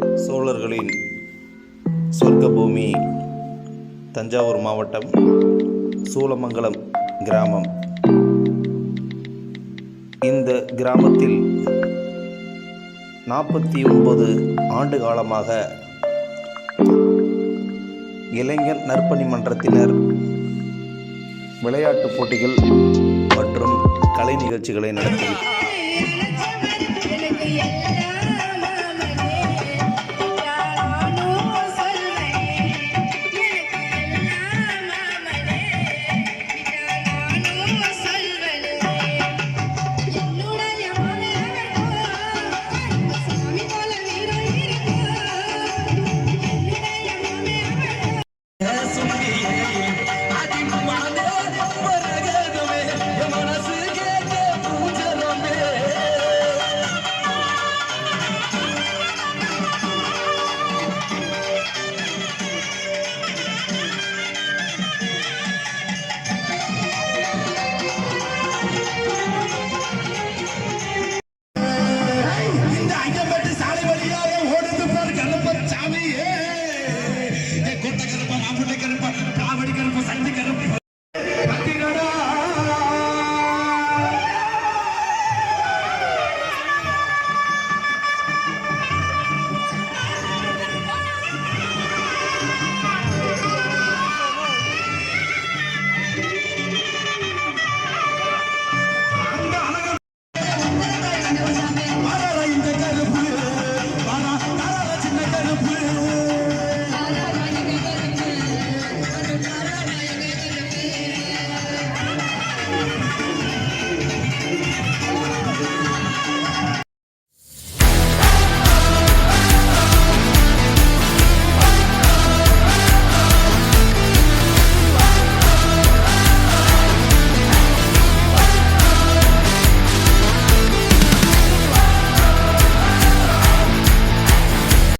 சோழர்களின் சொர்க்க பூமி தஞ்சாவூர் மாவட்டம் சூலமங்கலம் கிராமம். இந்த கிராமத்தில் நாற்பத்தி ஒன்பது ஆண்டு காலமாக இளைஞர் நற்பணி மன்றத்தினர் விளையாட்டுப் போட்டிகள் மற்றும் கலை நிகழ்ச்சிகளை நடத்தி